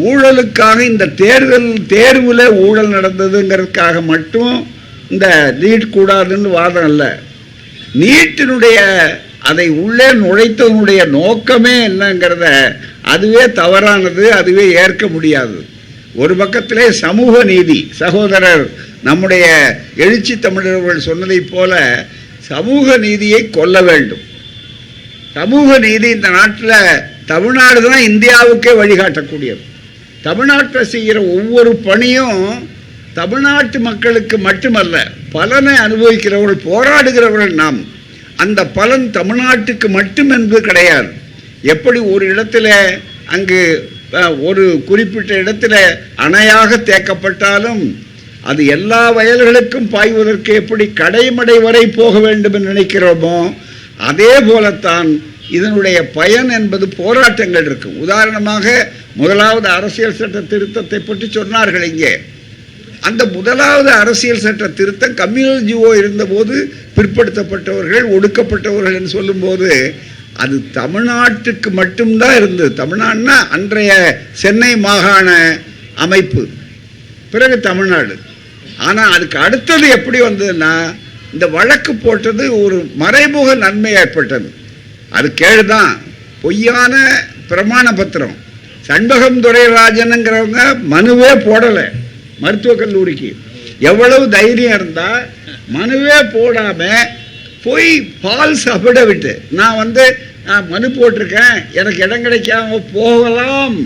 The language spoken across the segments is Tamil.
ஊழலுக்காக இந்த தேர்தல் தேர்வில் ஊழல் நடந்ததுங்கிறதுக்காக மட்டும் இந்த நீட் கூடாதுன்னு வாதம் இல்லை நீட்டினுடைய அதை உள்ளே நுழைத்தவனுடைய நோக்கமே என்னங்கிறத அதுவே தவறானது அதுவே ஏற்க முடியாது. ஒரு பக்கத்திலே சமூக நீதி சகோதரர் நம்முடைய எழுச்சி தமிழர்கள் சொன்னதைப் போல சமூக நீதியை கொல்ல வேண்டும். சமூக நீதி இந்த நாட்டில் தமிழ்நாடு தான் இந்தியாவுக்கே வழிகாட்டக்கூடியது. தமிழ்நாட்டில் செய்கிற ஒவ்வொரு பணியும் தமிழ்நாட்டு மக்களுக்கு மட்டுமல்ல பலனை அனுபவிக்கிறவர்கள் போராடுகிறவர்கள் நாம். அந்த பலன் தமிழ்நாட்டுக்கு மட்டும் என்பது கிடையாது. எப்படி ஒரு இடத்துல அங்கு ஒரு குறிப்பிட்ட இடத்துல அணையாக தேக்கப்பட்டாலும் அது எல்லா வயல்களுக்கும் பாய்வதற்கு எப்படி கடைமடை வரை போக வேண்டும் என்று நினைக்கிறோமோ அதே போலத்தான் இதனுடைய பயன் என்பது போராட்டங்கள் இருக்கு. உதாரணமாக முதலாவது அரசியல் சட்ட திருத்தத்தை பற்றி சொன்னார்கள் இங்கே. அந்த முதலாவது அரசியல் சட்ட திருத்தம் கம்யூனல் ஜிஓ இருந்தபோது பிற்படுத்தப்பட்டவர்கள் ஒடுக்கப்பட்டவர்கள் என்று சொல்லும்போது அது தமிழ்நாட்டுக்கு மட்டும்தான் இருந்தது. தமிழ்நாடுனா அன்றைய சென்னை மாகாண அமைப்பு பிறகு தமிழ்நாடு. ஆனால் அதுக்கு அடுத்தது எப்படி வந்ததுன்னா இந்த வழக்கு போட்டது ஒரு மறைமுக நன்மை ஏற்பட்டது. அது கேடுதான். பொய்யான பிரமாண பத்திரம். சண்பகம் துரைராஜனுங்கிறவங்க மனுவே போடலை மருத்துவக் கல்லூரிக்கு. எவ்வளவு தைரியம் இருந்தால் மனுவே போடாமல் போய் ஃபால்ஸ் அஃபிடவிட்டு நான் வந்து நான் மனு போட்டிருக்கேன். எனக்கு இடம் கிடைக்காம போகலாம்.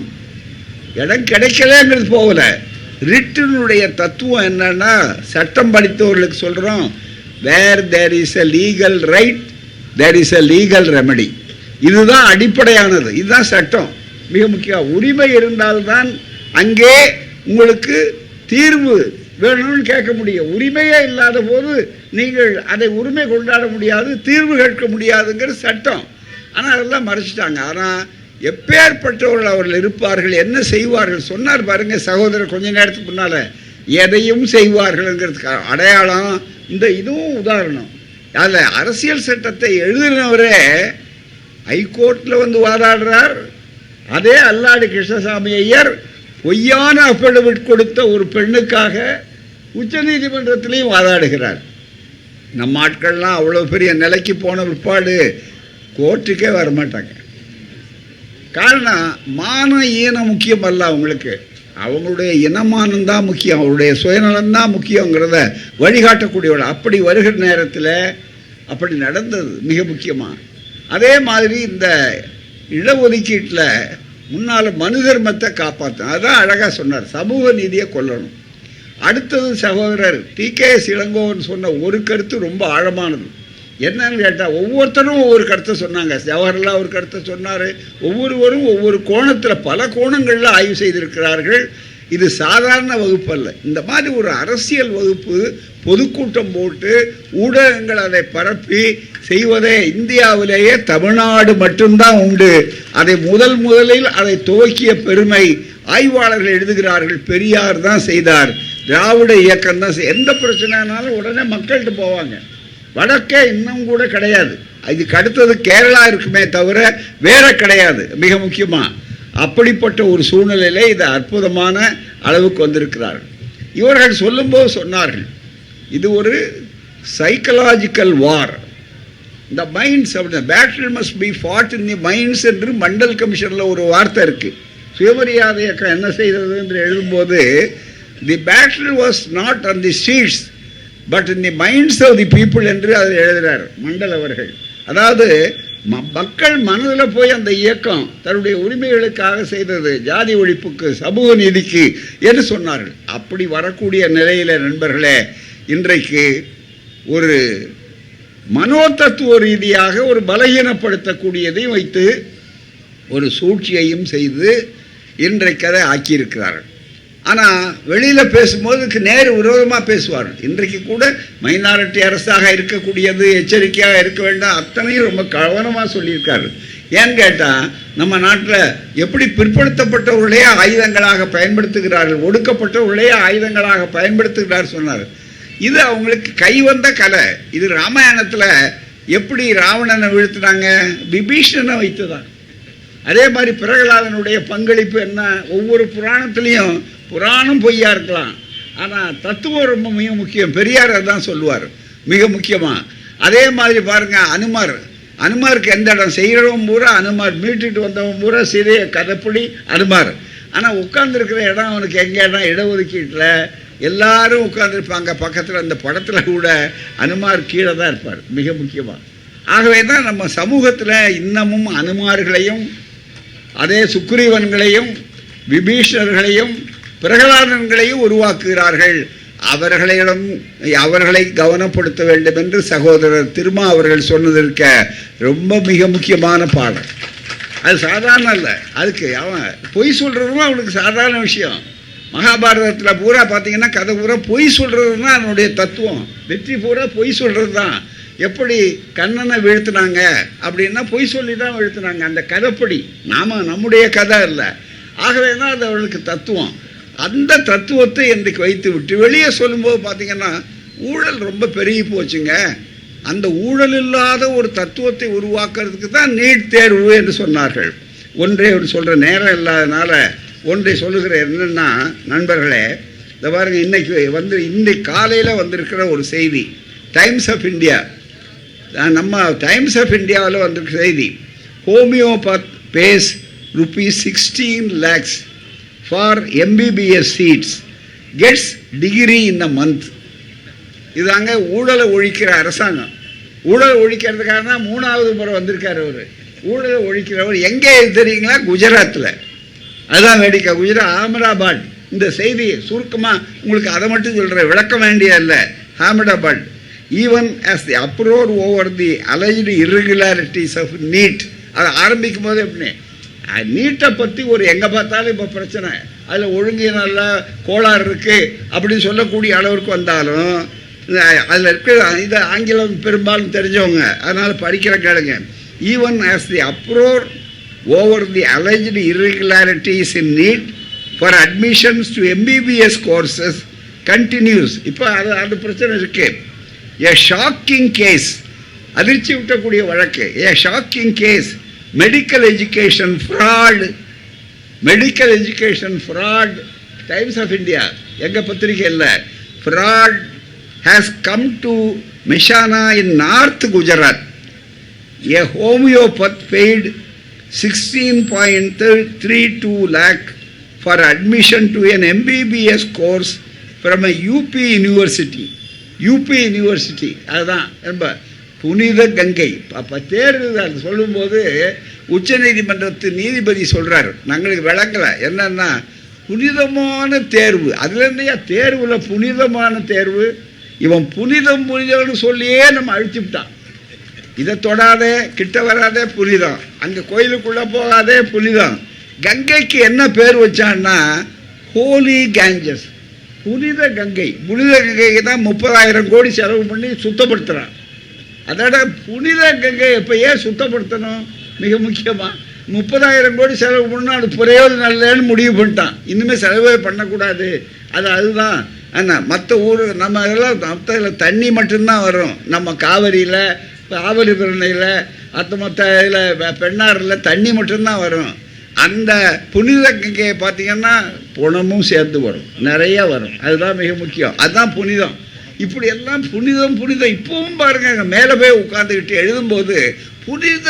இடம் கிடைக்கலங்கிறது போகலை. ரிட்டினுடைய தத்துவம் என்னன்னா சட்டம் படித்தவர்களுக்கு சொல்கிறோம் where there is a legal right there is a legal remedy இதுதான் அடிப்படையானது. இதுதான் சட்டம். மிக முக்கியம் உரிமை இருந்தால்தான் அங்கே உங்களுக்கு தீர்வு வேணும்னு கேட்க முடியும். உரிமையே இல்லாத போது நீங்கள் அதை உரிமை கொண்டாட முடியாது தீர்வு கேட்க முடியாதுங்கிற சட்டம். ஆனால் அதெல்லாம் மறைச்சிட்டாங்க. ஆனால் எப்பேற்பட்டவர்கள் அவர்கள் இருப்பார்கள் என்ன செய்வார்கள் சொன்னார் பாருங்க சகோதரர் கொஞ்ச நேரத்துக்கு முன்னால். எதையும் செய்வார்கள்ங்கிறதுக்கு அடையாளம் இந்த இதுவும் உதாரணம். அதில் அரசியல் சட்டத்தை எழுதினவரே ஹைகோர்ட்டில் வந்து வாதாடுறார் அதே அல்லாடி கிருஷ்ணசாமி ஐயர் பொய்யான அஃபிடவிட் கொடுத்த ஒரு பெண்ணுக்காக உச்சநீதிமன்றத்திலையும் வாதாடுகிறார். நம்ம ஆட்கள்லாம் அவ்வளோ பெரிய நிலைக்கு போன பிற்பாடு கோர்ட்டுக்கே வர மாட்டாங்க காரணம் மான ஈனம் முக்கியம் அல்ல அவங்களுக்கு. அவங்களுடைய இனமானம் தான் முக்கியம். அவருடைய சுயநலம் தான் முக்கியங்கிறத வழிகாட்டக்கூடியவள் அப்படி வருகிற நேரத்தில் அப்படி நடந்தது மிக முக்கியமாக அதே மாதிரி இந்த இடஒதுக்கீட்டில் முன்னால் மனு தர்மத்தை காப்பாற்றணும் அதான் அழகாக சொன்னார். சமூக நீதியை கொல்லணும். அடுத்தது சகோதரர் டி கே இளங்கோவன் சொன்ன ஒரு கருத்து ரொம்ப ஆழமானது. என்னன்னு கேட்டால் ஒவ்வொருத்தரும் ஒவ்வொரு கருத்தை சொன்னாங்க. ஜவஹர்லால் ஒரு கருத்தை சொன்னார். ஒவ்வொருவரும் ஒவ்வொரு கோணத்தில் பல கோணங்களில் ஆய்வு செய்திருக்கிறார்கள். இது சாதாரண வகுப்பு அல்ல இந்த மாதிரி ஒரு அரசியல் வகுப்பு பொதுக்கூட்டம் போட்டு ஊடகங்கள் அதை பரப்பி செய்வதே இந்தியாவிலேயே தமிழ்நாடு மட்டும்தான் உண்டு. அதை முதல் முதலில் அதை துவக்கிய பெருமை ஆய்வாளர்கள் எழுதுகிறார்கள். பெரியார் தான் செய்தார். திராவிட இயக்கம் தான் செய்- எந்த பிரச்சனைனாலும் உடனே மக்கள்கிட்ட போவாங்க. வடக்கே இன்னும் கூட கிடையாது. இதுக்கு அடுத்தது கேரளா இருக்குமே தவிர வேற கிடையாது. மிக முக்கியமாக அப்படிப்பட்ட ஒரு சூழ்நிலையிலே இது அற்புதமான அளவுக்கு வந்திருக்கிறார்கள். இவர்கள் சொல்லும்போது சொன்னார்கள் இது ஒரு சைக்கலாஜிக்கல் வார் இந்த மைண்ட்ஸ் அப்படி battle must be fought in the minds என்று மண்டல் கமிஷனில் ஒரு வார்த்தை இருக்குது சுயமரியாதை இயக்கம் என்ன செய்தது என்று எழுதும்போது the battle was not on the streets but in the minds of the people என்று அதில் எழுதுகிறார் மண்டல் அவர்கள். அதாவது மக்கள் மனதில் போய் அந்த இயக்கம் தன்னுடைய உரிமைகளுக்காக செய்தது ஜாதி ஒழிப்புக்கு சமூக நீதிக்கு என்று சொன்னார்கள். அப்படி வரக்கூடிய நிலையில் நண்பர்களே இன்றைக்கு ஒரு மனோதத்துவ ரீதியாக ஒரு பலகீனப்படுத்தக்கூடியதையும் வைத்து ஒரு சூழ்ச்சியையும் செய்து இன்றைக்கு அதை ஆக்கியிருக்கிறார்கள். ஆனால் வெளியில் பேசும்போதுக்கு நேர் விரோதமாக பேசுவார். இன்றைக்கு கூட மைனாரிட்டி அரசாக இருக்கக்கூடியது எச்சரிக்கையாக இருக்க வேண்டாம் அத்தனையும் ரொம்ப கவனமாக சொல்லியிருக்காரு. ஏன்னு கேட்டால் நம்ம நாட்டில் எப்படி பிற்படுத்தப்பட்டவர்களே ஆயுதங்களாக பயன்படுத்துகிறார்கள் ஒடுக்கப்பட்டவர்களே ஆயுதங்களாக பயன்படுத்துகிறார் சொன்னார். இது அவங்களுக்கு கைவந்த கலை. இது ராமாயணத்தில் எப்படி ராவணனை வீழ்த்தினாங்க? விபீஷணனை வைத்து தான் அதே மாதிரி பிரகலாதனுடைய பங்களிப்பு என்ன? ஒவ்வொரு புராணத்துலேயும் புராணம் பொய்யா இருக்கலாம். ஆனால் தத்துவம் ரொம்ப மிக முக்கியம். பெரியார் அதான் சொல்லுவார். மிக முக்கியமாக அதே மாதிரி பாருங்கள் அனுமார். அனுமாருக்கு எந்த இடம்? செய்கிறவன் பூரா அனுமார். மீட்டுட்டு வந்தவன் பூரா சிறிய கதைப்புடி அனுமார். ஆனால் உட்காந்துருக்கிற இடம் அவனுக்கு எங்கே இடம்? இடஒதுக்கீட்டில். எல்லாரும் உட்காந்துருப்பாங்க பக்கத்தில் அந்த படத்தில் கூட அனுமார் கீழே தான் இருப்பார். மிக முக்கியமாக ஆகவே தான் நம்ம சமூகத்தில் இன்னமும் அனுமார்களையும் அதே சுக்ரீவன்களையும் விபீஷணர்களையும் பிரகலாதன்களையும் உருவாக்குகிறார்கள். அவர்களிடம் அவர்களை கவனப்படுத்த வேண்டும் என்று சகோதரர் திருமா அவர்கள் சொன்னதற்க ரொம்ப மிக முக்கியமான பாடம் அது சாதாரண இல்லை அதுக்கு அவன் பொய் சொல்கிறதும் அவனுக்கு சாதாரண விஷயம். மகாபாரதத்தில் பூரா பார்த்தீங்கன்னா கதை பூரா பொய் சொல்கிறது தான் அதனுடைய தத்துவம். வெற்றி பூரா பொய் சொல்கிறது தான் எப்படி கண்ணனை வீழ்த்தினாங்க அப்படின்னா பொய் சொல்லி தான் வீழ்த்தினாங்க. அந்த கதைப்படி. நாம் நம்முடைய கதை இல்லை ஆகவே தான் அது அவளுக்கு தத்துவம். அந்த தத்துவத்தை இன்றைக்கு வைத்து விட்டு வெளியே சொல்லும்போது பார்த்திங்கன்னா ஊழல் ரொம்ப பெருகி போச்சுங்க. அந்த ஊழல் இல்லாத ஒரு தத்துவத்தை உருவாக்குறதுக்கு தான் நீட் தேர்வு என்று சொன்னார்கள். ஒன்றே ஒரு சொல்கிற நேரம் இல்லாதனால ஒன்றை சொல்லுகிற என்னென்னா நண்பர்களே இந்த பாருங்க இன்றைக்கி வந்து இன்னைக்கு காலையில் வந்திருக்கிற ஒரு செய்தி டைம்ஸ் ஆஃப் இந்தியா. நம்ம டைம்ஸ் ஆஃப் இந்தியாவில் வந்திருக்க செய்தி. Homeopath pays rupees sixteen lakhs for MBBS seats gets degree in month இதாங்க ஊழலை ஒழிக்கிற அரசாங்கம். ஊழலை ஒழிக்கிறதுக்காக தான் மூணாவது முறை வந்திருக்கார் அவர். ஊழலை ஒழிக்கிறவர் எங்கே தெரியுங்களா? குஜராத்தில் அதுதான் வேடிக்கை. குஜராத் அகமதாபாத். இந்த செய்தி சுருக்கமாக உங்களுக்கு அதை மட்டும் சொல்கிறேன் விளக்க வேண்டிய இல்லை Ahmedabad. Even as the uproar over the alleged irregularities of NEET அதை ஆரம்பிக்கும் போது எப்படி நீட்டை பற்றி ஒரு எங்கே பார்த்தாலும் இப்போ பிரச்சனை. அதில் ஒழுங்கு நல்லா கோளாறு இருக்குது அப்படின்னு சொல்லக்கூடிய அளவிற்கு வந்தாலும் அதில் இருக்கிற இது ஆங்கிலம் பெரும்பாலும் தெரிஞ்சவங்க அதனால் படிக்கிற கேளுங்க. Even as the uproar over the alleged irregularities in NEET for admissions to MBBS courses continues இப்போ அது அந்த பிரச்சனை இருக்குது ஏ ஷாக்கிங் கேஸ் அதிர்ச்சி விட்டக்கூடிய வழக்கு a shocking case medical education fraud medical education fraud Times of India எங்கள் பத்திரிக்கை இல்லை fraud has come to Mehsana in north Gujarat A homeopath paid 16.32 lakh for admission to an MBBS course from a UP university. UP university அதுதான். ரொம்ப புனித கங்கை. அப்போ தேர்வு அது சொல்லும்போது உச்சநீதிமன்றத்து நீதிபதி சொல்கிறார் நாங்களுக்கு விளங்கலை. என்னன்னா புனிதமான தேர்வு. அதுல இருந்தையா? தேர்வில் புனிதமான தேர்வு. இவன் புனிதம் புனிதம்னு சொல்லியே நம்ம அழிச்சுட்டான் இதை தொடாதே கிட்ட வராதே புனிதம். அங்கே கோயிலுக்குள்ளே போகாதே புனிதம். கங்கைக்கு என்ன பேர் வச்சான்னா ஹோலி கேஞ்சஸ். புனித கங்கை. புனித கங்கைக்கு தான் முப்பதாயிரம் கோடி செலவு பண்ணி சுத்தப்படுத்துகிறான் அதோட புனித கங்கை எப்போ ஏன் சுத்தப்படுத்தணும்? மிக முக்கியமாக முப்பதாயிரம் கோடி செலவு பண்ணால் அது பிரயோஜனம் இல்லைன்னு முடிவு பண்ணிட்டான். இனிமேல் செலவே பண்ணக்கூடாது. அது அதுதான். ஆனால் மற்ற ஊர் நம்ம இதெல்லாம் மற்ற இதில் தண்ணி மட்டும்தான் வரும். நம்ம காவிரியில் காவிரி பிரணையில் மற்ற மற்ற இதில் பெண்ணாறில் தண்ணி மட்டும்தான் வரும். அந்த புனித கங்கையை பார்த்தீங்கன்னா புணமும் சேர்ந்து வரும். நிறைய வரும். அதுதான் மிக முக்கியம். அதுதான் புனிதம். இப்படி எல்லாம் புனிதம் புனிதம். இப்பவும் பாருங்க மேலே போய் உட்காந்துக்கிட்டு எழுதும்போது புனித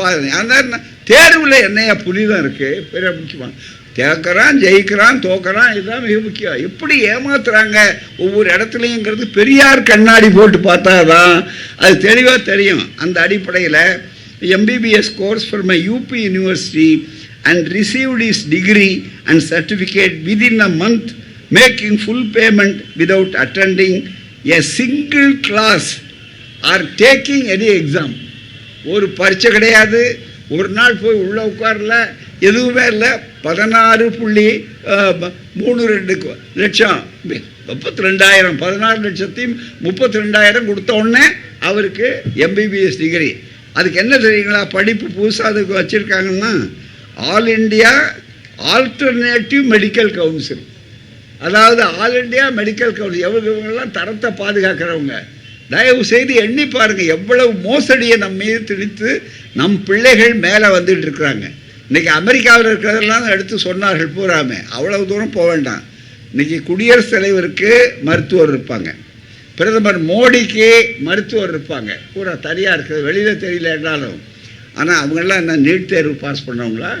பாருங்க அந்த தேர்வில் என்னையா புனிதம் இருக்குது பெரிய முக்கியமாக கேட்குறான் ஜெயிக்கிறான் தோக்கிறான். இதுதான் மிக முக்கியம். எப்படி ஏமாத்துறாங்க ஒவ்வொரு இடத்துலையுங்கிறது பெரியார் கண்ணாடி போட்டு பார்த்தா தான் அது தெளிவாக தெரியும். அந்த அடிப்படையில் MBBS course from a UP university and received his degree and certificate within a month making full payment without attending a single class or taking any exam ஒரு பரீட்சை கிடையாது. ஒரு நாள் போய் உள்ளே உட்காரல. எதுவுமே இல்லை. பதினாறு புள்ளி மூணு ரெண்டு லட்சம். முப்பத்தி ரெண்டாயிரம் பதினாறு லட்சத்தையும் முப்பத்தி ரெண்டாயிரம் கொடுத்த உடனே அவருக்கு எம்பிபிஎஸ் டிகிரி அதுக்கு என்ன தெரியுங்களா? படிப்பு புதுசாக அதுக்கு வச்சுருக்காங்கன்னா all India alternative medical council. அதாவது ஆல் இண்டியா மெடிக்கல் கவுன்சில். எவ்வளோ இவங்கெல்லாம் தரத்தை பாதுகாக்கிறவங்க. தயவு செய்து எண்ணி பாருங்கள் எவ்வளவு மோசடியை நம்ம மீது திணித்து நம் பிள்ளைகள் மேலே வந்துட்டு இருக்கிறாங்க. இன்னைக்கு அமெரிக்காவில் இருக்கிறதெல்லாம் எடுத்து சொன்னார்கள் பூராமே. அவ்வளவு தூரம் போக வேண்டாம். இன்றைக்கி குடியரசுத் தலைவருக்கு மருத்துவர் இருப்பாங்க. பிரதமர் மோடிக்கு மருத்துவர் இருப்பாங்க. பூரா தனியாக இருக்குது வெளியில் தெரியல என்றாலும் ஆனால் அவங்கெல்லாம் என்ன நீட் தேர்வு பாஸ் பண்ணவங்களா?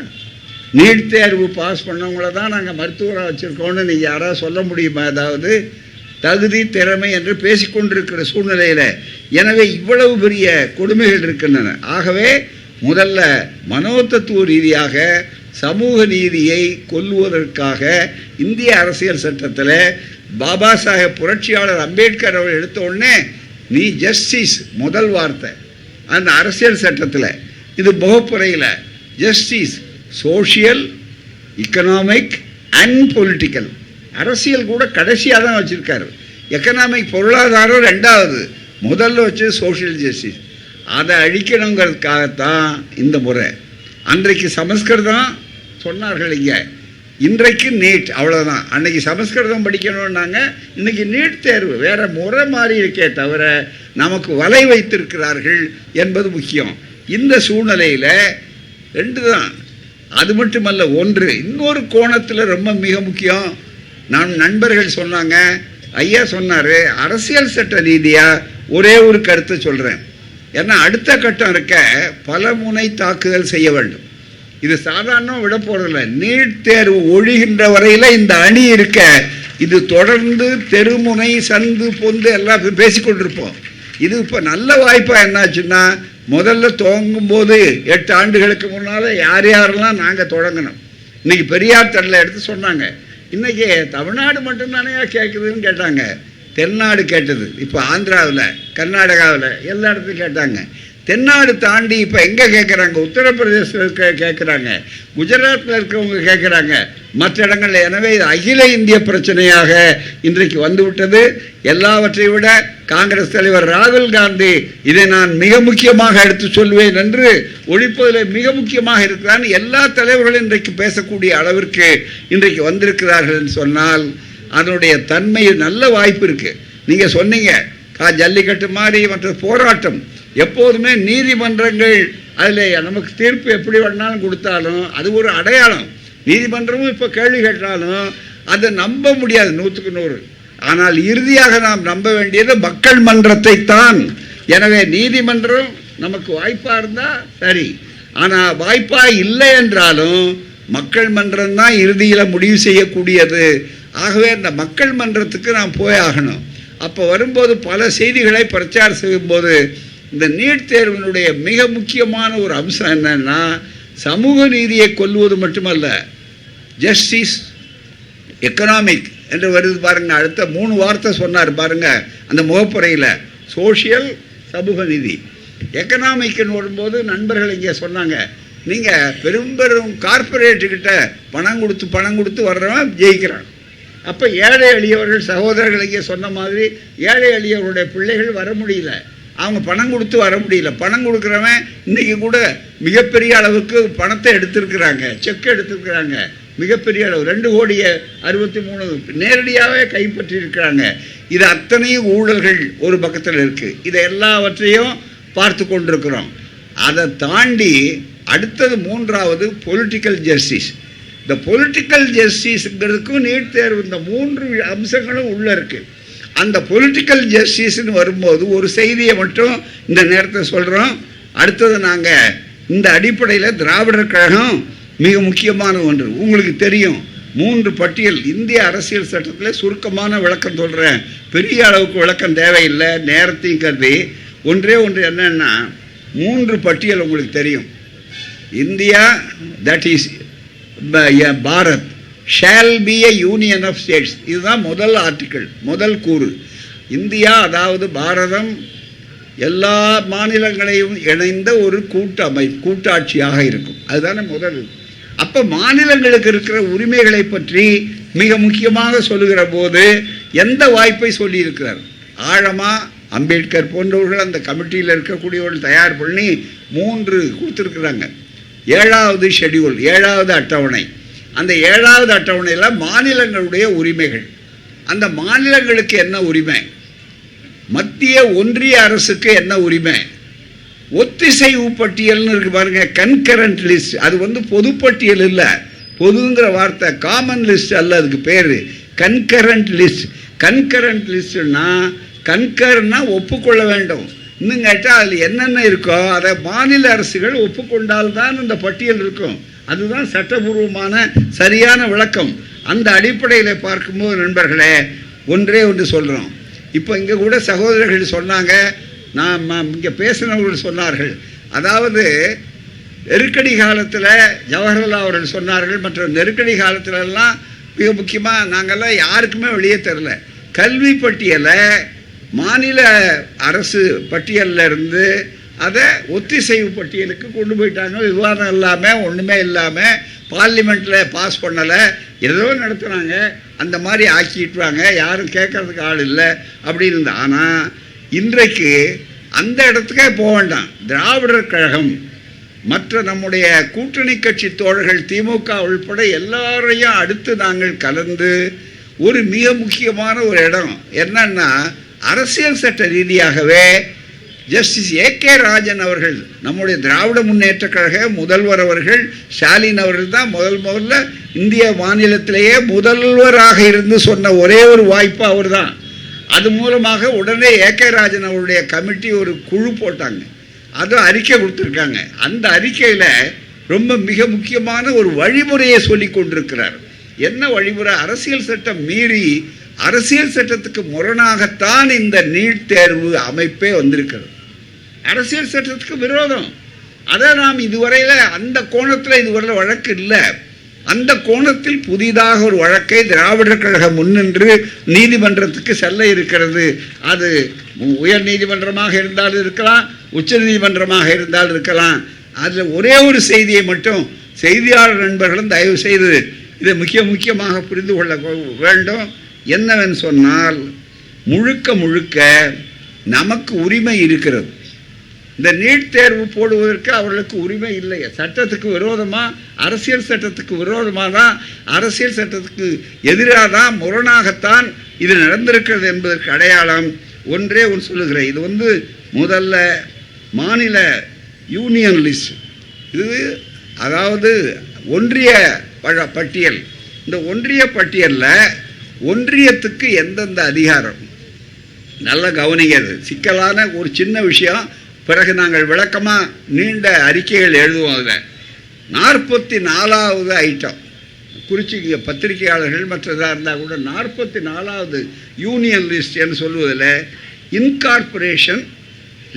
நீட் தேர்வு பாஸ் பண்ணவங்கள தான் நாங்கள் மருத்துவராக வச்சுருக்கோம்னு நீங்கள் யாராவது சொல்ல முடியுமா? அதாவது தகுதி திறமை என்று பேசிக்கொண்டிருக்கிற சூழ்நிலையில். எனவே இவ்வளவு பெரிய கொடுமைகள் இருக்கின்றன. ஆகவே முதல்ல மனோதத்துவ ரீதியாக சமூக நீதியை கொல்லுவதற்காக இந்திய அரசியல் சட்டத்தில் பாபா சாஹேப் புரட்சியாளர் அம்பேத்கர் அவர் எடுத்த உடனே நீ ஜஸ்டிஸ் முதல் வார்த்தை. அந்த அரசியல் சட்டத்தில். இது முகப்புறையில் justice social economic and political அரசியல் கூட கடைசியாக தான் வச்சுருக்காரு. எக்கனாமிக் பொருளாதாரம் ரெண்டாவது. முதல்ல வச்சு சோஷியல் ஜஸ்டிஸ் அதை அழிக்கணுங்கிறதுக்காகத்தான் இந்த முறை. அன்றைக்கு சமஸ்கிருதம் சொன்னார்கள் இங்கே. இன்றைக்கு நீட் அவ்வளோதான் அன்னைக்கு சமஸ்கிருதம் படிக்கணும்னாங்க. இன்றைக்கி நீட் தேர்வு. வேறு முறை மாறி இருக்கே தவிர நமக்கு வலை வைத்திருக்கிறார்கள் என்பது முக்கியம். இந்த சூழ்நிலையில் ரெண்டு தான் அது மட்டுமல்ல ஒன்று இன்னொரு கோணத்தில் ரொம்ப மிக முக்கியம். நான் நண்பர்கள் சொன்னாங்க ஐயா சொன்னார் அரசியல் சட்ட ரீதியாக ஒரே ஒரு கருத்தை சொல்கிறேன் ஏன்னா அடுத்த கட்டம் இருக்க பல முனை தாக்குதல் செய்ய வேண்டும். இது சாதாரணமாக விட போகிறதில்ல நீட் தேர்வு ஒழிகின்ற வரையில் இந்த அணி இருக்க இது தொடர்ந்து தெருமுனை சந்து பொந்து எல்லாம் பேசிக்கொண்டிருப்போம் இது இப்போ நல்ல வாய்ப்பாக என்னாச்சுன்னா முதல்ல துவங்கும் போது எட்டு ஆண்டுகளுக்கு முன்னால் யார் யாரெல்லாம் நாங்கள் தொடங்கணும்? இன்றைக்கி பெரியார் தடல எடுத்து சொன்னாங்க. இன்றைக்கி தமிழ்நாடு மட்டும்தானே கேட்குதுன்னு கேட்டாங்க. தென்னாடு கேட்டது. இப்போ ஆந்திராவில் கர்நாடகாவில் எல்லா இடத்துலையும் கேட்டாங்க. தென்னாடு தாண்டி இப்போ எங்கே கேட்குறாங்க உத்தரப்பிரதேசத்தில் இருக்க கேட்குறாங்க குஜராத்தில் இருக்கிறவங்க கேட்குறாங்க மற்ற இடங்களில் எனவே இது அகில இந்திய பிரச்சனையாக இன்றைக்கு வந்துவிட்டது. எல்லாவற்றை விட காங்கிரஸ் தலைவர் ராகுல் காந்தி இதை நான் மிக முக்கியமாக எடுத்து சொல்வேன் என்று ஒழிப்பதில் மிக முக்கியமாக இருக்கிறான். எல்லா தலைவர்களும் இன்றைக்கு பேசக்கூடிய அளவிற்கு இன்றைக்கு வந்திருக்கிறார்கள் என்று சொன்னால் அதனுடைய தன்மையில் நல்ல வாய்ப்பு இருக்குது நீங்கள் சொன்னீங்க கா ஜல்லிக்கட்டு மாதிரி மற்ற போராட்டம். எப்போதுமே நீதிமன்றங்கள் அதில் நமக்கு தீர்ப்பு எப்படி வேணாலும் கொடுத்தாலும் அது ஒரு அடையாளம். நீதிமன்றமும் இப்போ கேள்வி கேட்டாலும் அதை நம்ப முடியாது நூற்றுக்கு நூறு. ஆனால் இறுதியாக நாம் நம்ப வேண்டியது மக்கள் மன்றத்தை தான் எனவே நீதிமன்றம் நமக்கு வாய்ப்பாக இருந்தால் சரி. ஆனால் வாய்ப்பாக இல்லை என்றாலும் மக்கள் மன்றம் தான் இறுதியில் முடிவு செய்யக்கூடியது. ஆகவே இந்த மக்கள் மன்றத்துக்கு நாம் போய் ஆகணும். அப்போ வரும்போது பல செய்திகளை பிரச்சாரம் செய்யும்போது இந்த நீட் தேர்வினுடைய மிக முக்கியமான ஒரு அம்சம் என்னன்னா சமூக நீதியை கொல்வது மட்டுமல்ல. ஜஸ்டிஸ் எக்கனாமிக் என்று வருது பாருங்க அடுத்த மூணு வார்த்தை சொன்னார் பாருங்க அந்த முகப்புறையில் சோஷியல் சமூக நிதி எக்கனாமிக்னு வரும்போது நண்பர்கள் இங்கே சொன்னாங்க நீங்கள் பெரும் பெரும் கார்பரேட்டுக்கிட்ட பணம் கொடுத்து பணம் கொடுத்து வர்றவன் ஜெயிக்கிறான். அப்போ ஏழை எளியவர்கள் சகோதரர்கள் இங்கே சொன்ன மாதிரி ஏழை எளியவருடைய பிள்ளைகள் வர முடியல. அவங்க பணம் கொடுத்து வர முடியல. பணம் கொடுக்குறவன் இன்றைக்கி கூட மிகப்பெரிய அளவுக்கு பணத்தை எடுத்திருக்கிறாங்க செக் எடுத்திருக்கிறாங்க. மிகப்பெரிய அளவு. ரெண்டு கோடியே அறுபத்தி மூணு நேரடியாகவே கைப்பற்றியிருக்கிறாங்க. இது அத்தனையும் ஊழல்கள் ஒரு பக்கத்தில் இருக்குது இதை எல்லாவற்றையும் பார்த்து கொண்டிருக்கிறோம். அதை தாண்டி அடுத்தது மூன்றாவது பொலிட்டிக்கல் ஜஸ்டிஸ் இந்த பொலிட்டிக்கல் ஜஸ்டிஸுங்கிறதுக்கும் நீட் தேர்வு இந்த மூன்று அம்சங்களும் உள்ளே இருக்குது அந்த பொலிட்டிக்கல் ஜஸ்டிஸ்னு வரும்போது ஒரு செய்தியை மட்டும் இந்த நேரத்தை சொல்கிறோம் அடுத்தது நாங்கள் இந்த அடிப்படையில் திராவிடர் கழகம் மிக முக்கியமான ஒன்று. உங்களுக்கு தெரியும் மூன்று பட்டியல் இந்திய அரசியல் சட்டத்தில் சுருக்கமான விளக்கம் சொல்கிறேன் பெரிய அளவுக்கு விளக்கம் தேவையில்லை நேரத்தையும் கருதி ஒன்றே ஒன்று என்னன்னா மூன்று பட்டியல் உங்களுக்கு தெரியும். India that is Bharat shall be a union of states இதுதான் முதல் ஆர்டிக்கிள் முதல் கூறு. இந்தியா அதாவது பாரதம் எல்லா மாநிலங்களையும் இணைந்த ஒரு கூட்டமை கூட்டாட்சியாக இருக்கும். அதுதானே முதல் அப்போ மாநிலங்களுக்கு இருக்கிற உரிமைகளை பற்றி மிக முக்கியமாக சொல்லுகிற போது எந்த வாய்ப்பை சொல்லியிருக்கிறார்? ஆழமாக அம்பேத்கர் போன்றவர்கள் அந்த கமிட்டியில் இருக்கக்கூடியவர்கள் தயார் பண்ணி மூன்று கொடுத்துருக்குறாங்க. ஏழாவது ஷெடியூல் ஏழாவது அட்டவணை. அந்த ஏழாவது அட்டவணையில் மாநிலங்களுடைய உரிமைகள். அந்த மாநிலங்களுக்கு என்ன உரிமை? மத்திய ஒன்றிய அரசுக்கு என்ன உரிமை? ஒத்திசைவு பட்டியல்னு இருக்கு பாருங்க கன்கரண்ட் லிஸ்ட் அது வந்து பொதுப்பட்டியல் இல்லை. பொதுங்கிற வார்த்தை காமன் லிஸ்ட் அல்ல அதுக்கு பேர். கன்கரண்ட் லிஸ்ட் கன்கரண்ட் லிஸ்ட்னா கன்கர்னா ஒப்புக்கொள்ள வேண்டும். இன்னும் கேட்டால் அதில் என்னென்ன இருக்கோ அதை மாநில அரசுகள் ஒப்புக்கொண்டால்தான் இந்த பட்டியல் இருக்கும். அதுதான் சட்டபூர்வமான சரியான விளக்கம். அந்த அடிப்படையில் பார்க்கும்போது நண்பர்களே ஒன்றே ஒன்று சொல்கிறோம் இப்போ இங்கே கூட சகோதரர்கள் சொன்னாங்க நான் இங்கே பேசினவர்கள் சொன்னார்கள். அதாவது நெருக்கடி காலத்தில் ஜவஹர்லால் அவர்கள் சொன்னார்கள் மற்ற நெருக்கடி காலத்திலலாம் மிக முக்கியமாக நாங்கள்லாம் யாருக்குமே வெளியே தெரில. கல்வி பட்டியலை மாநில அரசு பட்டியலில் இருந்து அதை ஒத்திசைவு பட்டியலுக்கு கொண்டு போயிட்டாங்க. விவாதம் இல்லாமல் ஒன்றுமே இல்லாமல் பார்லிமெண்ட்டில் பாஸ் பண்ணலை ஏதோ நடத்துகிறாங்க அந்த மாதிரி ஆக்கிட்டுவாங்க. யாரும் கேட்கறதுக்கு ஆள் இல்லை. அப்படின்னு இருந்தால் ஆனால் இன்றைக்கு அந்த இடத்துக்கே போக வேண்டாம். திராவிடர் கழகம். மற்ற நம்முடைய கூட்டணி கட்சி தோழர்கள் திமுக உள்பட எல்லாரையும் அடுத்து நாங்கள் கலந்து ஒரு மிக முக்கியமான ஒரு இடம். என்னன்னா அரசியல் சட்ட ரீதியாகவே ஜஸ்டிஸ் ஏ கே ராஜன் அவர்கள் நம்முடைய திராவிட முன்னேற்ற கழக முதல்வர் அவர்கள் ஸ்டாலின் அவர்கள் தான் முதல் முதல்ல இந்திய மாநிலத்திலேயே முதல்வராக இருந்து சொன்ன ஒரே ஒரு வாய்ப்பு அவர் தான் அது மூலமாக உடனே ஏகே ராஜன் அவருடைய கமிட்டி ஒரு குழு போட்டாங்க. அதுவும் அறிக்கை கொடுத்துருக்காங்க. அந்த அறிக்கையில் ரொம்ப மிக முக்கியமான ஒரு வழிமுறையை சொல்லி கொண்டிருக்கிறார். என்ன வழிமுறை? அரசியல் சட்டம் மீறி அரசியல் சட்டத்துக்கு முரணாகத்தான் இந்த நீட் தேர்வு அமைப்பே வந்திருக்கிறது. அரசியல் சட்டத்துக்கு விரோதம். அதை நாம் இதுவரையில் அந்த கோணத்தில் இதுவரையில் வழக்கு இல்லை. அந்த கோணத்தில் புதிதாக ஒரு வழக்கை திராவிடர் கழகம் முன்னின்று நீதிமன்றத்துக்கு செல்ல இருக்கிறது. அது உயர் நீதிமன்றமாக இருந்தாலும் இருக்கலாம் உச்ச நீதிமன்றமாக இருந்தால் இருக்கலாம். அதில் ஒரே ஒரு செய்தியை மட்டும் செய்தியாளர் நண்பர்களும் தயவு செய்து இதை முக்கிய முக்கியமாக புரிந்து கொள்ள வேண்டும். என்னவென்று சொன்னால் முழுக்க முழுக்க நமக்கு உரிமை இருக்கிறது. இந்த நீட் தேர்வு போடுவதற்கு அவர்களுக்கு உரிமை இல்லை. சட்டத்துக்கு விரோதமாக அரசியல் சட்டத்துக்கு விரோதமாக தான் அரசியல் சட்டத்துக்கு எதிராக தான் முரணாகத்தான் இது நடந்திருக்கிறது என்பதற்கு அடையாளம் ஒன்றே ஒன்று சொல்லுகிறேன். இது வந்து முதல்ல மாநில யூனியன் லிஸ்ட். இது அதாவது ஒன்றிய பழ பட்டியல். இந்த ஒன்றிய பட்டியலில் ஒன்றியத்துக்கு எந்தெந்த அதிகாரம்? நல்ல கவனிக்கிறது சிக்கலான ஒரு சின்ன விஷயம். பிறகு நாங்கள் விளக்கமாக நீண்ட அறிக்கைகள் எழுதுவோம் அதில். நாற்பத்தி நாலாவது ஐட்டம் குறிச்சிக்க பத்திரிகையாளர்கள் மற்றதாக இருந்தால் கூட நாற்பத்தி நாலாவது யூனியன் லிஸ்ட் என்று சொல்வதில் incorporation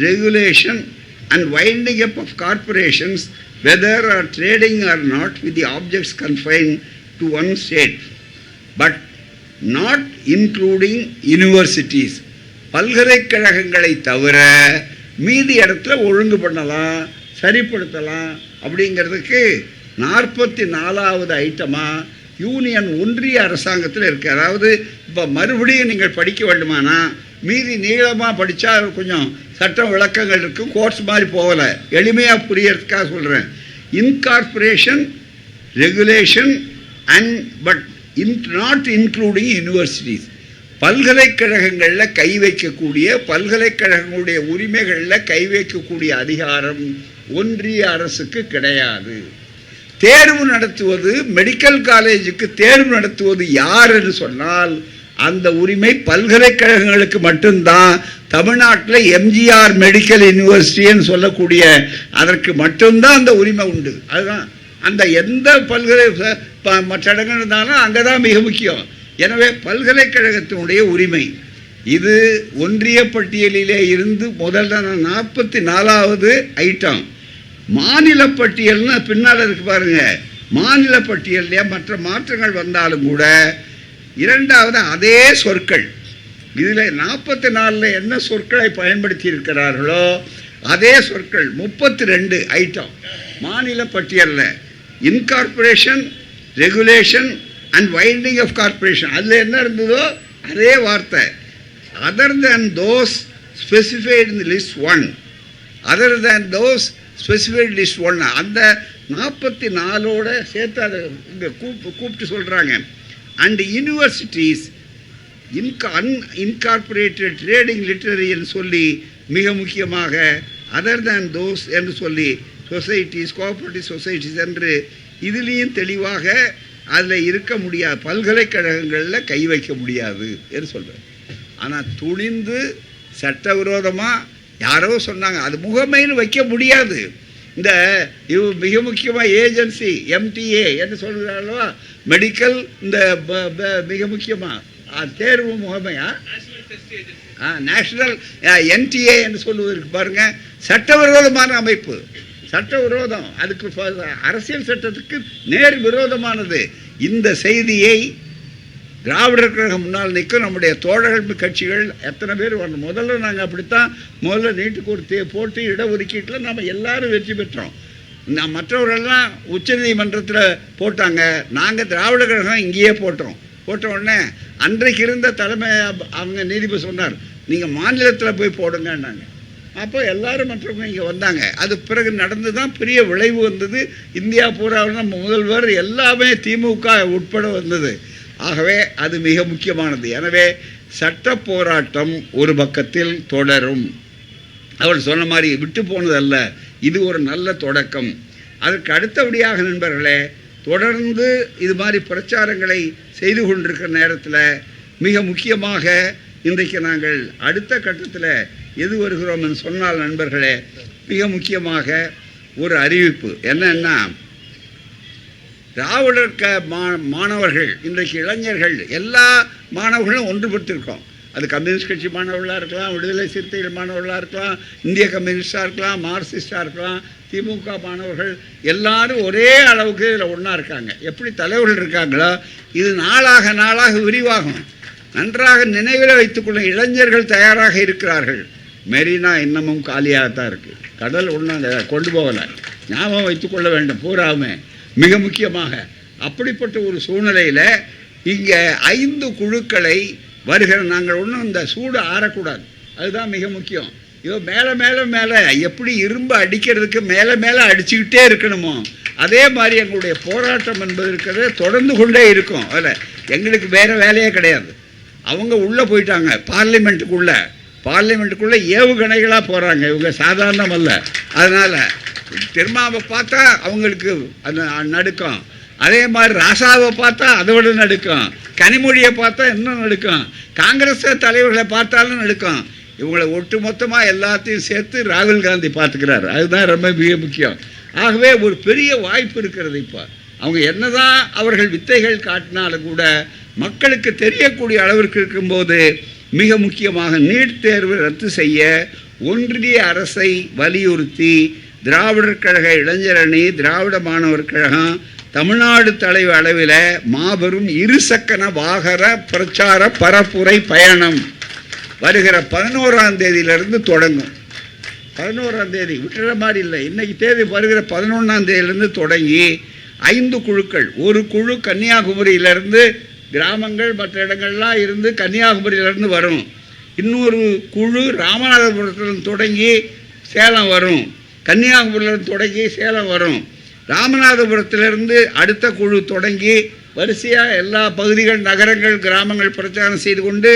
regulation and winding up of corporations whether or trading or not with the objects confined to one state but not including universities பல்கலைக்கழகங்களை தவிர மீதி இடத்துல ஒழுங்கு பண்ணலாம் சரிப்படுத்தலாம் அப்படிங்கிறதுக்கு நாற்பத்தி நாலாவது ஐட்டமாக யூனியன் ஒன்றிய அரசாங்கத்தில் இருக்குது அதாவது இப்போ மறுபடியும் நீங்கள் படிக்க வேண்டுமானா மீதி நீளமாக படித்தா கொஞ்சம் சட்டம் விளக்கங்கள் இருக்கும் கோர்ஸ் மாதிரி போகலை. எளிமையாக புரியறதுக்காக சொல்கிறேன் incorporation regulation and but in not including universities பல்கலைக்கழகங்களில் கை வைக்கக்கூடிய பல்கலைக்கழகங்களுடைய உரிமைகளில் கை வைக்கக்கூடிய அதிகாரம் ஒன்றிய அரசுக்கு கிடையாது. தேர்வு நடத்துவது மெடிக்கல் காலேஜுக்கு தேர்வு நடத்துவது யார் என்று சொன்னால் அந்த உரிமை பல்கலைக்கழகங்களுக்கு மட்டும்தான். தமிழ்நாட்டில் எம்ஜிஆர் மெடிக்கல் யூனிவர்சிட்டின்னு சொல்லக்கூடிய அதற்கு மட்டும்தான் அந்த உரிமை உண்டு. அதுதான். அந்த எந்த பல்கலை மற்ற இடங்கள் இருந்தாலும் அங்கே தான் மிக முக்கியம். எனவே பல்கலைக்கழகத்தினுடைய உரிமை. இது ஒன்றிய பட்டியலிலே இருந்து முதல்ல நாற்பத்தி நாலாவது ஐட்டம் மாநில பட்டியல்னு பின்னால் இருக்கு பாருங்க. மாநில பட்டியல்லையே மற்ற மாற்றங்கள் வந்தாலும் கூட இரண்டாவது அதே சொற்கள். இதில் நாற்பத்தி நாலில் என்ன சொற்களை பயன்படுத்தி இருக்கிறார்களோ அதே சொற்கள் முப்பத்தி ரெண்டு ஐட்டம் மாநில பட்டியலில். Incorporation regulation and winding of corporation அதில் என்ன இருந்ததோ அதே வார்த்தை. Other than those specified in list one other than those specified list one அந்த நாற்பத்தி நாலோட சேர்த்து அதை இங்கே கூப்பிட்டு கூப்பிட்டு சொல்கிறாங்க அண்ட் யூனிவர்சிட்டிஸ் இன்கா அன் இன்கார்பரேட்டட் ட்ரேடிங் லிட்டரரின்னு சொல்லி மிக முக்கியமாக அதர் தேன் தோஸ் என்று சொல்லி சொசைட்டிஸ் கோஆப்ரேட்டிவ் சொசைட்டிஸ் என்று இதுலேயும் தெளிவாக அதில் இருக்க முடியாது. பல்கலைக்கழகங்களில் கை வைக்க முடியாது என்று சொல்கிறேன் ஆனால் துணிந்து சட்டவிரோதமாக யாரோ சொன்னாங்க. அது முகமைன்னு வைக்க முடியாது. இந்த இவ் மிக முக்கியமாக ஏஜென்சி எம்டிஏ என்று சொல்கிறாங்களோ மெடிக்கல் இந்த மிக முக்கியமாக தேர்வு முகமையா? நேஷனல் என்டிஏ என்று சொல்லுவதற்கு பாருங்க சட்டவிரோதமான அமைப்பு. சட்ட விரோதம். அதுக்கு அரசியல் சட்டத்துக்கு நேர் விரோதமானது. இந்த செய்தியை திராவிடர் கழகம் முன்னால் நிற்கும் நம்முடைய தோழர்கள் கட்சிகள் எத்தனை பேர் வரணும்? முதல்ல நாங்கள் அப்படித்தான் முதல்ல நீட்டுக்கு ஒரு தே போட்டு இடஒதுக்கீட்டில் நம்ம எல்லாரும் வெற்றி பெற்றோம். நான் மற்றவர்கள்லாம் உச்சநீதிமன்றத்தில் போட்டாங்க. நாங்கள் திராவிட கழகம் இங்கேயே போட்டோம். போட்ட உடனே அன்றைக்கு இருந்த தலைமை அவங்க நீதிபதி சொன்னார் நீங்கள் மாநிலத்தில் போய் போடுங்கன்னாங்க. அப்போ எல்லாரும் மற்றவங்க இங்கே வந்தாங்க. அது பிறகு நடந்து தான் பெரிய விளைவு வந்தது. இந்தியா பூராவில் நம்ம முதல்வர் எல்லாமே திமுக உட்பட வந்தது. ஆகவே அது மிக முக்கியமானது. எனவே சட்ட போராட்டம் ஒரு பக்கத்தில் தொடரும். அவள் சொன்ன மாதிரி விட்டு போனதல்ல. இது ஒரு நல்ல தொடக்கம். அதற்கு அடுத்தபடியாக நண்பர்களே தொடர்ந்து இது மாதிரி பிரச்சாரங்களை செய்து கொண்டிருக்கிற நேரத்தில் மிக முக்கியமாக இன்றைக்கு நாங்கள் அடுத்த கட்டத்தில் எது வருகிறோம் என்று சொன்னால் நண்பர்களே மிக முக்கியமாக ஒரு அறிவிப்பு. என்னன்னா திராவிடர் க மா மாணவர்கள் இன்றைக்கு இளைஞர்கள் எல்லா மாணவர்களும் ஒன்றுபட்டிருக்கோம். அது கம்யூனிஸ்ட் கட்சி மாணவர்களாக இருக்கலாம் விடுதலை சிறுத்தைகள் மாணவர்களாக இருக்கலாம் இந்திய கம்யூனிஸ்டாக இருக்கலாம் மார்க்சிஸ்டாக இருக்கலாம் திமுக மாணவர்கள் எல்லாரும் ஒரே அளவுக்கு இதில் ஒன்றா இருக்காங்க. எப்படி தலைவர்கள் இருக்காங்களோ இது நாளாக நாளாக விரிவாகும். நன்றாக நினைவில் வைத்துக்கொள்ள இளைஞர்கள் தயாராக இருக்கிறார்கள். மெரினா இன்னமும் காலியாக தான் இருக்குது கடல் ஒன்றும் கொண்டு போகலை. ஞாபகம் வைத்துக்கொள்ள வேண்டும். பூராமே மிக முக்கியமாக. அப்படிப்பட்ட ஒரு சூழ்நிலையில் இங்கே ஐந்து குழுக்களை வருகிற நாங்கள் ஒன்றும் இந்த சூடு ஆறக்கூடாது. அதுதான் மிக முக்கியம். இதோ மேலே மேலே மேலே. எப்படி இரும்பு அடிக்கிறதுக்கு மேலே மேலே அடிச்சுக்கிட்டே இருக்கணுமோ அதே மாதிரி எங்களுடைய போராட்டம் என்பது இருக்கிறது. தொடர்ந்து கொண்டே இருக்கும். அதில் எங்களுக்கு வேறு வேலையே கிடையாது. அவங்க உள்ளே போயிட்டாங்க. பார்லிமெண்ட்டுக்குள்ளே. பார்லிமெண்ட்டுக்குள்ளே ஏவுகணைகளாக போகிறாங்க இவங்க சாதாரணம் அல்ல அதனால் திருமாவை பார்த்தா அவங்களுக்கு அந்த நடுக்கம். அதே மாதிரி ராசாவை பார்த்தா அதை விட நடுக்கம். கனிமொழியை பார்த்தா இன்னும் நடுக்கம். காங்கிரஸ் தலைவர்களை பார்த்தாலும் நடுக்கம். இவங்களை ஒட்டு மொத்தமாக எல்லாத்தையும் சேர்த்து ராகுல் காந்தி பார்த்துக்கிறாரு. அதுதான் ரொம்ப மிக முக்கியம். ஆகவே ஒரு பெரிய வாய்ப்பு இருக்கிறது இப்போ. அவங்க என்னதான் அவர்கள் வித்தைகள் காட்டினாலும் கூட மக்களுக்கு தெரியக்கூடிய அளவிற்கு இருக்கும்போது மிக முக்கியமாக நீட் தேர்வு ரத்து செய்ய ஒன்றிய அரசை வலியுறுத்தி திராவிடர் கழக இளைஞரணி திராவிட மாணவர் கழகம் தமிழ்நாடு தலைவர் அளவில் மாபெரும் இருசக்கர வாகர பிரச்சார பரப்புரை பயணம் வருகிற பதினோராம் தேதியிலிருந்து தொடங்கும். பதினோராம் தேதி விட்டுற மாதிரி இல்லை. இன்னைக்கு தேதி வருகிற பதினொன்றாம் தேதியிலிருந்து தொடங்கி ஐந்து குழுக்கள். ஒரு குழு கன்னியாகுமரியிலிருந்து கிராமங்கள் மற்ற இடங்கள்லாம் இருந்து கன்னியாகுமரியிலிருந்து வரும். இன்னொரு குழு ராமநாதபுரத்துலேருந்து தொடங்கி சேலம் வரும். கன்னியாகுமரியிலிருந்து தொடங்கி சேலம் வரும். ராமநாதபுரத்திலிருந்து அடுத்த குழு தொடங்கி வரிசையாக எல்லா பகுதிகள் நகரங்கள் கிராமங்கள் பிரச்சாரம் செய்து கொண்டு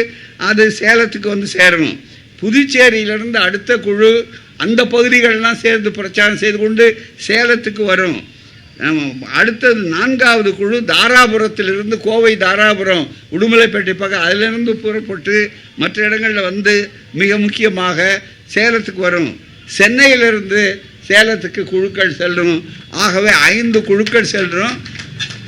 அது சேலத்துக்கு வந்து சேரணும். புதுச்சேரியிலிருந்து அடுத்த குழு அந்த பகுதிகளெலாம் சேர்ந்து பிரச்சாரம் செய்து கொண்டு சேலத்துக்கு வரும். அடுத்தது நான்காவது குழு தாராபுரத்திலிருந்து கோவை தாராபுரம் உடுமலைப்பேட்டை பக்கம் அதிலிருந்து புறப்பட்டு மற்ற இடங்களில் வந்து மிக முக்கியமாக சேலத்துக்கு வரும். சென்னையிலிருந்து சேலத்துக்கு குழுக்கள் செல்லும். ஆகவே ஐந்து குழுக்கள் செல்கிறோம்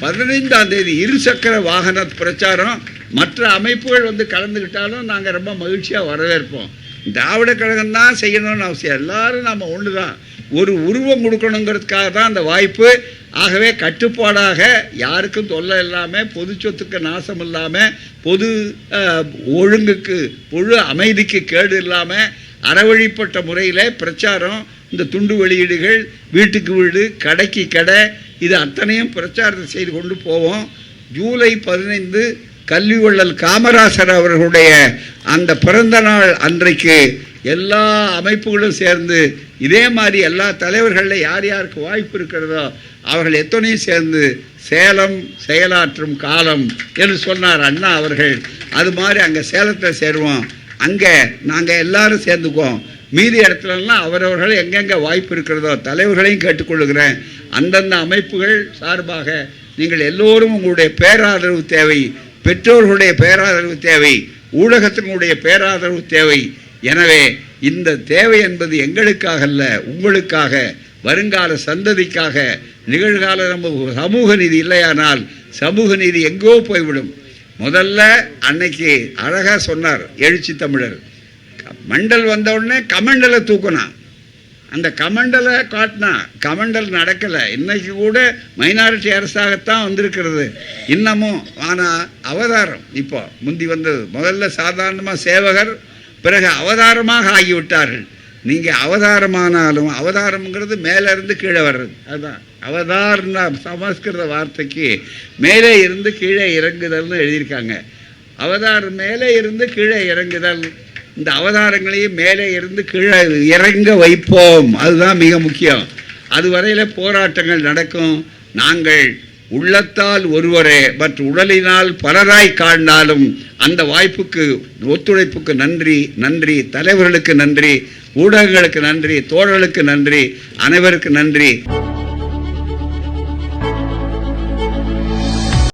பதினைந்தாம் தேதி இருசக்கர வாகன பிரச்சாரம். மற்ற அமைப்புகள் வந்து கலந்துக்கிட்டாலும் நாங்கள் ரொம்ப மகிழ்ச்சியாக வரவேற்போம். திராவிட கழகம் தான் செய்யணும்னு அவசியம். எல்லாரும் நம்ம ஒன்று தான் ஒரு உருவம் கொடுக்கணுங்கிறதுக்காக தான் அந்த வாய்ப்பு. ஆகவே கட்டுப்பாடாக யாருக்கும் தொல்லை இல்லாமல் பொது சொத்துக்கு நாசம் இல்லாமல் பொது ஒழுங்குக்கு பொழு அமைதிக்கு கேடு இல்லாமல் அறவழிப்பட்ட முறையில் பிரச்சாரம் இந்த துண்டு வெளியீடுகள் வீட்டுக்கு வீடு கடைக்கு கடை இது அத்தனையும் பிரச்சாரத்தை செய்து கொண்டு போவோம். ஜூலை பதினைந்து கல்விவள்ளல் காமராசர் அவர்களுடைய அந்த பிறந்த நாள் அன்றைக்கு எல்லா அமைப்புகளும் சேர்ந்து இதே மாதிரி எல்லா தலைவர்களில் யார் யாருக்கு வாய்ப்பு இருக்கிறதோ அவர்கள் எத்தனையும் சேர்ந்து சேலம் செயலாற்றும் காலம் என்று சொன்னார் அண்ணா அவர்கள். அது மாதிரி அங்கே சேலத்தில் சேருவோம். அங்கே நாங்கள் எல்லாரும் சேர்ந்துக்குவோம். மீதி இடத்துலலாம் அவரவர்கள் எங்கெங்கே வாய்ப்பு இருக்கிறதோ தலைவர்களையும் கேட்டுக்கொள்கிறேன் அந்தந்த அமைப்புகள் சார்பாக நீங்கள் எல்லோரும் உங்களுடைய பேராதரவு தேவை. பெற்றோர்களுடைய பேராதரவு தேவை ஊடகத்தினுடைய பேராதரவு தேவை. எனவே இந்த தேவை என்பது எங்களுக்காக அல்ல உங்களுக்காக வருங்கால சந்ததிக்காக. நிகழ்கால நம்ம சமூக நீதி இல்லையானால் சமூக நீதி எங்கோ போய்விடும். முதல்ல அன்னைக்கு அழகாக சொன்னார் எழுச்சி தமிழர். மண்டல் வந்தவுடனே கமண்டலை தூக்கினான். அந்த கமண்டலை காட்டினா கமண்டல் நடக்கலை. இன்னைக்கு கூட மைனாரிட்டி அரசாகத்தான் வந்திருக்கிறது. இன்னமும் ஆனால் அவதாரம். இப்போ முந்தி வந்தது. முதல்ல சாதாரணமாக சேவகர் பிறகு அவதாரமாக ஆகிவிட்டார்கள். நீங்கள் அவதாரமானாலும் அவதாரம்ங்கிறது மேலேருந்து கீழே வர்றது. அதுதான் அவதார்னா சமஸ்கிருத வார்த்தைக்கு மேலே இருந்து கீழே இறங்குதல்னு எழுதியிருக்காங்க. அவதாரம் மேலே இருந்து கீழே இறங்குதல். இந்த அவதாரங்களையும் மேலே இருந்து கீழே இறங்க வைப்போம். அதுதான் மிக முக்கியம். அதுவரையில் போராட்டங்கள் நடக்கும். நாங்கள் உள்ளத்தால் ஒருவரே மற்ற உடலினால் பலராய் காண்டாலும் அந்த வாய்ப்புக்கு ஒத்துழைப்புக்கு நன்றி நன்றி தலைவர்களுக்கு நன்றி ஊடகங்களுக்கு நன்றி தோழர்களுக்கு நன்றி அனைவருக்கு நன்றி.